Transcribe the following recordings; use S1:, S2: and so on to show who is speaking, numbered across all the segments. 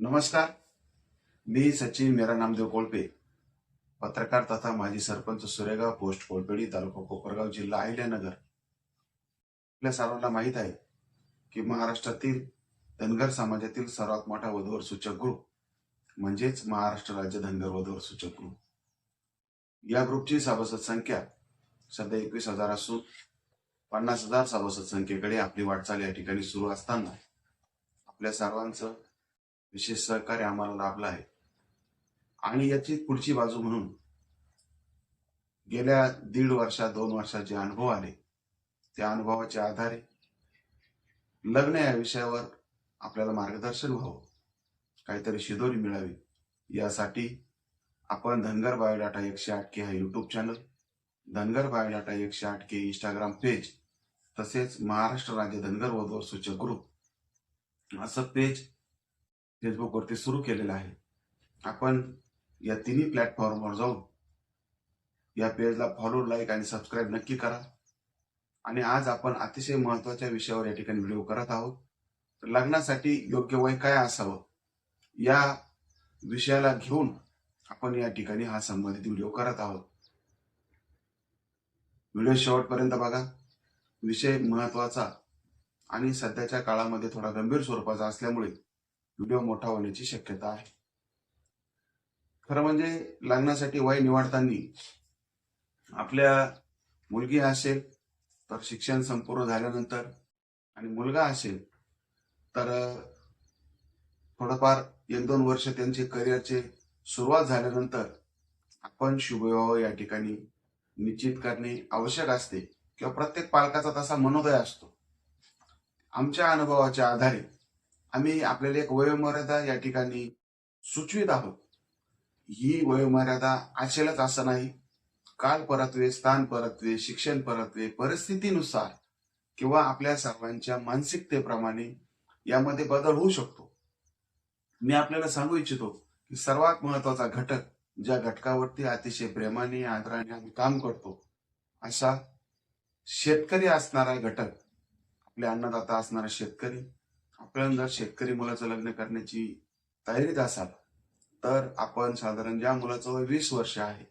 S1: नमस्कार. मी सचिन मेरा नामदेव कोळपे पत्रकार तथा माजी सरपंच सुरेगाव पोस्ट कोळपेडी तालुका कोपरगाव जिल्हा अहिल्यानगर. आपल्या सर्वांना माहीत आहे की महाराष्ट्रातील धनगर समाजातील सर्वात मोठा वधूवर सूचक ग्रुप म्हणजेच महाराष्ट्र राज्य धनगर वधूवर सूचक ग्रुप या ग्रुपची सभासद संख्या सध्या एकवीस हजार असून पन्नास हजार सभासद संख्येकडे आपली वाटचाल या ठिकाणी सुरू असताना आपल्या सर्वांचं विशेष सहकार्य आम्हाला लाभलं आहे. आणि याची पुढची बाजू म्हणून गेल्या दीड वर्षात दोन वर्षात जे अनुभव आले त्या अनुभवाच्या आधारे लग्न या विषयावर आपल्याला मार्गदर्शन व्हावं काहीतरी शिदोरी मिळावी यासाठी आपण धनगर बायोडाटा एकशे आठ के हा युट्यूब चॅनल धनगर बायोडाटा एकशे आठ के इंस्टाग्राम पेज तसेच महाराष्ट्र राज्य धनगर वधवर सूचक ग्रुप असं पेज फेसबुकवरती सुरू केलेलं आहे. आपण या तिन्ही प्लॅटफॉर्मवर जाऊन या पेजला फॉलो लाईक आणि सबस्क्राईब नक्की करा. आणि आज आपण अतिशय महत्त्वाच्या विषयावर या ठिकाणी व्हिडिओ करत आहोत. तर लग्नासाठी योग्य वय काय असावं? या विषयाला घेऊन आपण या ठिकाणी हा संबंधित व्हिडिओ करत आहोत. व्हिडिओ शेवटपर्यंत बघा. विषय महत्त्वाचा आणि सध्याच्या काळामध्ये थोडा गंभीर स्वरूपाचा असल्यामुळे व्हिडिओ मोठा होण्याची शक्यता आहे. खरं म्हणजे लग्नासाठी वय निवडताना आपल्या मुलगी असेल तर शिक्षण संपूर्ण झाल्यानंतर आणि मुलगा असेल तर थोडंफार एक दोन वर्ष त्यांचे करिअरचे सुरुवात झाल्यानंतर आपण शुभविवाह या ठिकाणी निश्चित करणे आवश्यक असते किंवा प्रत्येक पालकाचा तसा मनोदय असतो. आमच्या अनुभवाच्या आधारे आम्ही आपल्याला एक वयोमर्यादा या ठिकाणी सुचवित आहोत. ही वयोमर्यादा असेलच असं नाही. काल परत्वे स्थान परत्वे शिक्षण परत्वे परिस्थितीनुसार किंवा आपल्या सर्वांच्या मानसिकतेप्रमाणे यामध्ये बदल होऊ शकतो. मी आपल्याला सांगू इच्छितो की सर्वात महत्त्वाचा घटक ज्या घटकावरती अतिशय प्रेमाने आदराने आम्ही काम करतो असा शेतकरी असणारा घटक आपले अन्नदाता असणारा शेतकरी आपण जर शेतकरी मुलाचं लग्न करण्याची तयारीत असाल तर आपण साधारण ज्या मुलाचं वय वीस वर्ष आहे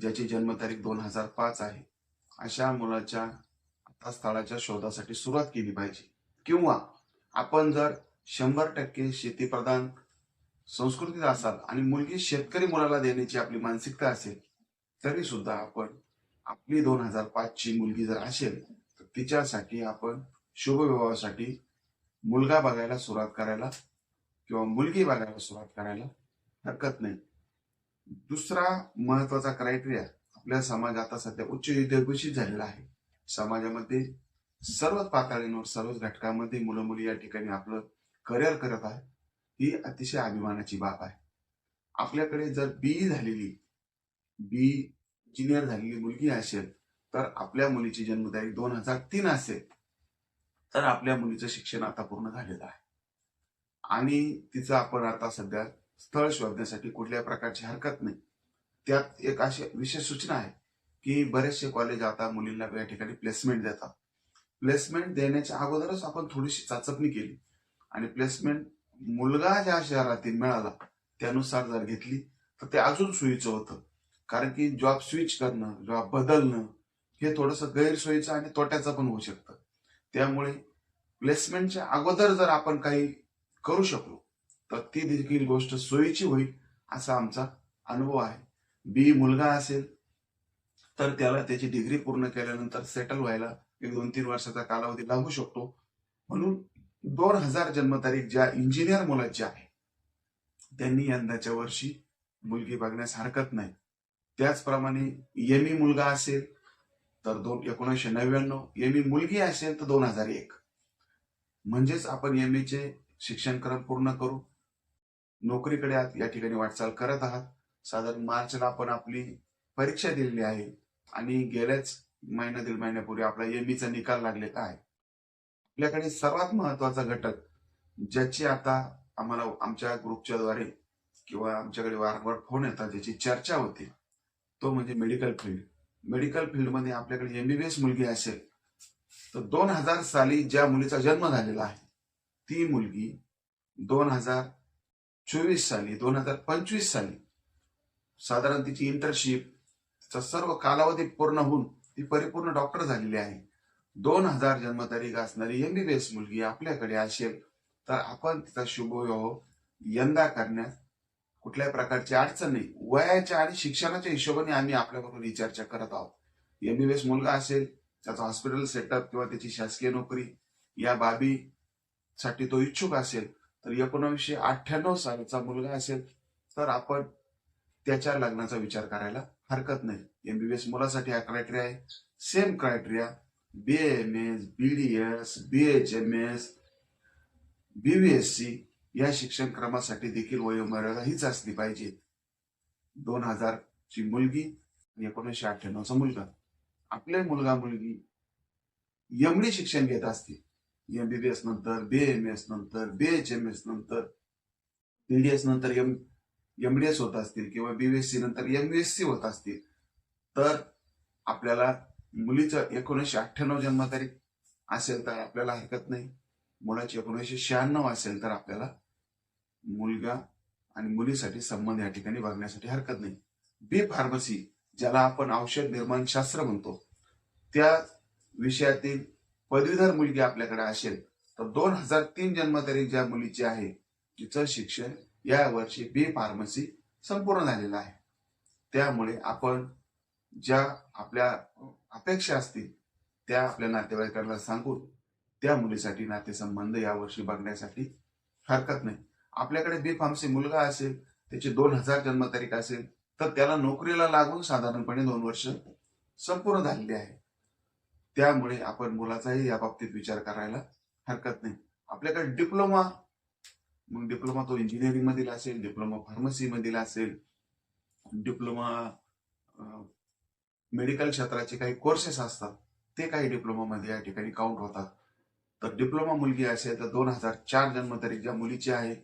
S1: ज्याची जन्मतारीख दोन हजार पाच आहे अशा मुलाच्या आता स्थळाच्या शोधासाठी सुरुवात केली पाहिजे. किंवा आपण जर शंभर टक्के शेतीप्रधान संस्कृतीत असाल आणि मुलगी शेतकरी मुलाला देण्याची आपली मानसिकता असेल तरी सुद्धा आपण आपली दोन हजार पाचची मुलगी जर असेल तर तिच्यासाठी आपण शुभविवाहासाठी मुलगा बघायला सुरुवात करायला किंवा मुलगी बघायला सुरुवात करायला हरकत नाही. दुसरा महत्त्वाचा क्रायटेरिया आपल्या समाज आता सध्या उच्च विद्याभूषित झालेला आहे. समाजामध्ये सर्वच पातळींवर सर्वच घटकामध्ये मुलं मुली या ठिकाणी आपलं करिअर करत आहे ही अतिशय अभिमानाची बाब आहे. आपल्याकडे जर बी झालेली बी इंजिनियर झालेली मुलगी असेल तर आपल्या मुलीची जन्मतारीख दोन हजार तीन असेल. तर आपल्या मुलीचं शिक्षण आता पूर्ण झालेलं आहे. आणि तिचं आपण आता सध्या स्थळ शोधण्यासाठी कुठल्याही प्रकारची हरकत नाही. त्यात एक अशी विशेष सूचना आहे की बरेचसे कॉलेज आता मुलींना या ठिकाणी प्लेसमेंट देतात. प्लेसमेंट देण्याच्या अगोदरच आपण थोडीशी चाचपणी केली. आणि प्लेसमेंट मुलगा ज्या शहरातील मिळाला त्यानुसार जर घेतली तर ते अजून सोयीचं होतं. कारण की जॉब स्विच करणं जॉब बदलणं हे थोडंसं गैरसोयीचं आणि तोट्याचं पण होऊ शकतं. त्यामुळे प्लेसमेंटच्या अगोदर जर आपण काही करू शकलो तर ती देखील गोष्ट सोयीची होईल असा आमचा अनुभव आहे. बी मुलगा असेल तर त्याला त्याची डिग्री पूर्ण केल्यानंतर सेटल व्हायला एक दोन तीन वर्षाचा कालावधी लागू शकतो. म्हणून दोन हजार जन्मतारीख ज्या इंजिनियर मुलाची आहे त्यांनी यंदाच्या वर्षी मुलगी बघण्यास हरकत नाही. त्याचप्रमाणे एमी मुलगा असेल तर दोन एकोणीसशे नव्याण्णव एम ए मुलगी असेल तर दोन हजार एक. म्हणजेच आपण एम चे शिक्षणक्रम पूर्ण करू. नोकरीकडे आत- या ठिकाणी वाटचाल करत आहात. साधारण मार्चला आपण आपली परीक्षा दिलेली आहे. आणि गेल्याच महिना दीड महिन्यापूर्वी आपला एम चा निकाल लागलेला आहे. आपल्याकडे सर्वात महत्त्वाचा घटक ज्याची आता आम्हाला आमच्या ग्रुपच्या द्वारे किंवा आमच्याकडे वारंवार फोन येतात ज्याची चर्चा होते तो म्हणजे मेडिकल फील्ड. मेडिकल फील्डमध्ये आपल्याकडे एमबीबीएस मुलगी असेल तर दोन हजार साली ज्या मुलीचा जन्म झालेला आहे ती मुलगी दोन हजार चोवीस साली दोन हजार पंचवीस साली साधारण तिची इंटर्नशिप तिचा सर्व कालावधी पूर्ण होऊन ती परिपूर्ण डॉक्टर झालेली आहे. दोन हजार जन्मतारीख असणारी एमबीबीएस मुलगी आपल्याकडे असेल तर आपण तिचा शुभविवाह यंदा करण्यास कुठल्याही प्रकारची अडचण नाही. वयाच्या आणि शिक्षणाच्या हिशोबाने आम्ही आपल्याबरोबर ही चर्चा करत आहोत. एमबीबीएस मुलगा असेल त्याचा हॉस्पिटल सेटअप किंवा त्याची शासकीय नोकरी या बाबी साठी तो इच्छुक असेल तर एकोणविशे अठ्ठ्याण्णव सालचा मुलगा असेल तर आपण त्याच्या लग्नाचा विचार करायला हरकत नाही. एमबीबीएस मुलासाठी हा क्रायटेरिया आहे. Same criteria B M S B D S B H M S BBSc या शिक्षण क्रमासाठी देखील वयोमर्यादा हीच असली पाहिजे. दोन हजार ची मुलगी आणि एकोणीसशे अठ्ठ्याण्णवचा मुलगा. आपले मुलगा मुलगी एमडी शिक्षण घेत असतील एमबीबीएस नंतर बी एम एस नंतर बी एच एम एस नंतर बीडीएस नंतर एम एमडीएस होत असतील किंवा बीबीएससी नंतर एमबीएससी होत असतील. तर आपल्याला मुलीचं एकोणीसशे अठ्ठ्याण्णव जन्मतारीख असेल तर आपल्याला हरकत नाही. मुलाची एकोणीसशे शहाण्णव असेल तर आपल्याला मुलगा आणि मुलीसाठी संबंध या ठिकाणी बघण्यासाठी हरकत नाही. बी फार्मसी ज्याला आपण औषध निर्माण शास्त्र म्हणतो त्या विषयातील पदवीधर मुलगी आपल्याकडे असेल तर दोन हजार तीन जन्मतारीख ज्या मुलीची आहे तिचं शिक्षण या वर्षी बी फार्मसी संपूर्ण झालेलं आहे. त्यामुळे आपण ज्या आपल्या अपेक्षा असतील त्या आपल्या नातेवाईकांना सांगून त्या मुलीसाठी नातेसंबंध यावर्षी बघण्यासाठी हरकत नाही. आपल्याकडे बी फार्मसी मुलगा असेल त्याची दोन हजार जन्मतारीख असेल तर त्याला नोकरीला लागून साधारणपणे दोन वर्ष संपूर्ण झालेली आहे. त्यामुळे आपण मुलाचाही या बाबतीत विचार करायला हरकत नाही. आपल्याकडे डिप्लोमा मग डिप्लोमा तो इंजिनिअरिंग मधील असेल डिप्लोमा फार्मसी मधील असेल डिप्लोमा मेडिकल क्षेत्राचे काही कोर्सेस असतात ते काही डिप्लोमा मध्ये या ठिकाणी काउंट होतात. तर डिप्लोमा मुलगी असेल तर दोन हजार चार जन्मतारीख ज्या मुलीची आहे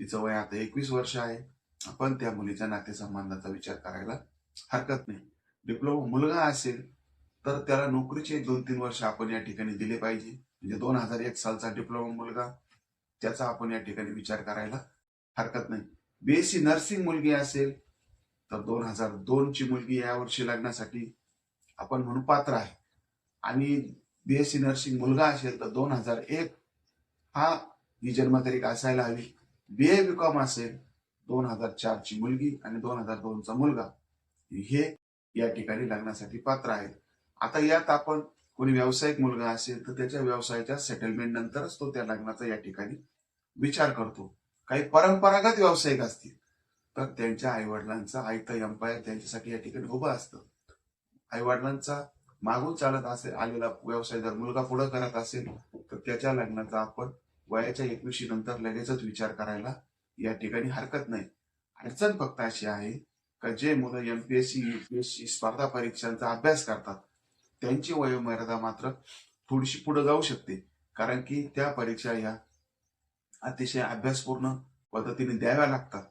S1: तिचं वय आता एकवीस वर्ष आहे. आपण त्या मुलीच्या नातेसंबंधाचा विचार करायला हरकत नाही. डिप्लोमा मुलगा असेल तर त्याला नोकरीचे दोन तीन वर्ष आपण या ठिकाणी दिले पाहिजे. म्हणजे दोन हजार एक सालचा डिप्लोमा मुलगा त्याचा आपण या ठिकाणी विचार करायला हरकत नाही. बीएससी नर्सिंग मुलगी असेल तर दोन हजार दोन ची मुलगी यावर्षी लग्नासाठी आपण म्हणू पात्र आहे. आणि बीएससी नर्सिंग मुलगा असेल तर दोन हजार एक हा ही जन्मतारीख असायला हवी. बी ए बी कॉम असेल दोन हजार चारची मुलगी आणि दोन हजार दोनचा मुलगा. हे या ठिकाणी लग्नासाठी पात्र आहेत. आता यात आपण कोणी व्यावसायिक मुलगा असेल तर त्याच्या व्यवसायाच्या सेटलमेंट नंतरच तो त्या लग्नाचा या ठिकाणी विचार करतो. काही परंपरागत व्यावसायिक असतील तर त्यांच्या आईवडिलांचा आयत एम्पायर त्यांच्यासाठी या ठिकाणी उभं असतं. आईवडिलांचा मागून चालत असेल आलेला व्यवसाय जर मुलगा पुढे करत असेल तर त्याच्या लग्नाचा आपण वयाच्या एकविशी नंतर लगेचच विचार करायला या ठिकाणी हरकत नाही. अडचण फक्त अशी आहे का जे मुलं एमपीएससी युपीएससी स्पर्धा परीक्षांचा अभ्यास करतात त्यांची वयोमर्यादा मात्र थोडीशी पुढे जाऊ शकते. कारण की त्या परीक्षा या अतिशय अभ्यासपूर्ण पद्धतीने द्याव्या लागतात.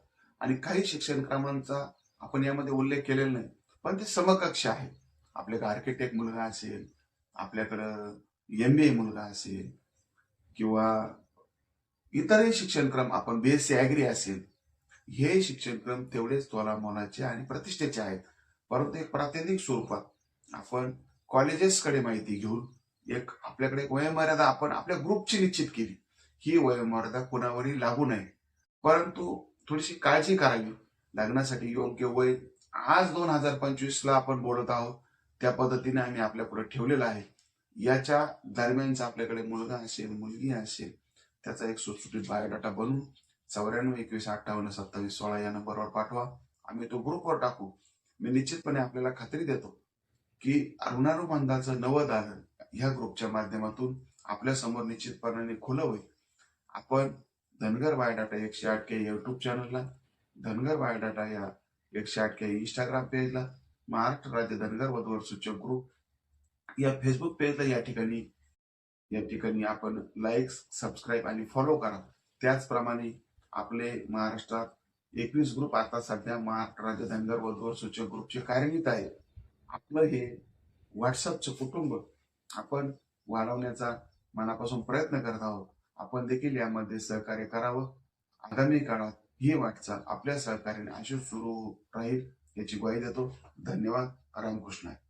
S1: आणि काही शिक्षण क्रमांचा आपण यामध्ये उल्लेख केलेला नाही पण ते समकक्ष आहे. आपल्याकडे आर्किटेक्ट मुलगा असेल आपल्याकडं एम बी ए मुलगा असेल किंवा इतरही शिक्षणक्रम आपण बीएससी अॅग्री असेल हे शिक्षणक्रम तेवढेच तोला मोलाचे आणि प्रतिष्ठेचे आहेत. परंतु एक प्रातिनिधिक स्वरूपात आपण कॉलेजेसकडे माहिती घेऊन एक आपल्याकडे एक वयोमर्यादा आपण आपल्या ग्रुपची निश्चित केली. ही वयोमर्यादा कुणावरही लागू नये. परंतु थोडीशी काळजी करावी. लग्नासाठी योग्य वय आज दोन हजार पंचवीस ला आपण बोलत आहोत. त्या पद्धतीने आम्ही आपल्या पुढे ठेवलेला आहे. याच्या दरम्यानचा आपल्याकडे मुलगा असेल मुलगी असेल त्याचा एक सुटसुटीत बायोडाटा बनवून चौऱ्याण्णव एकवीस अठ्ठावन्न सत्तावीस सोळा या नंबरवर पाठवा. आम्ही तो ग्रुपवर टाकू. मी निश्चितपणे आपल्याला खात्री देतो की अरुणारू बंधाचं नवदालन ह्या ग्रुपच्या माध्यमातून आपल्यासमोर निश्चितपणाने खुलं होईल. आपण धनगर बायोडाटा एकशे आठ के युट्यूब चॅनलला धनगर बायोडाटा या एकशे आठ के इंस्टाग्राम पेजला महाराष्ट्र राज्य धनगर वधूवर सूचक ग्रुप या फेसबुक पेजला या ठिकाणी या ठिकाणी आपण लाईक्स सबस्क्राईब आणि फॉलो करा. त्याचप्रमाणे आपले महाराष्ट्रात एकवीस ग्रुप आता सध्या महाराष्ट्र राज्य धनगर वधूवर सूचक ग्रुपचे कार्यान्वित आहे. आपलं हे व्हॉट्सअपचं कुटुंब आपण वाढवण्याचा मनापासून प्रयत्न करत आहोत. आपण देखील यामध्ये सहकार्य करावं. आगामी काळात ही वाटचाल आपल्या सहकार्याने अशी सुरू राहील याची ग्वाही देतो. धन्यवाद. रामकृष्ण. आहे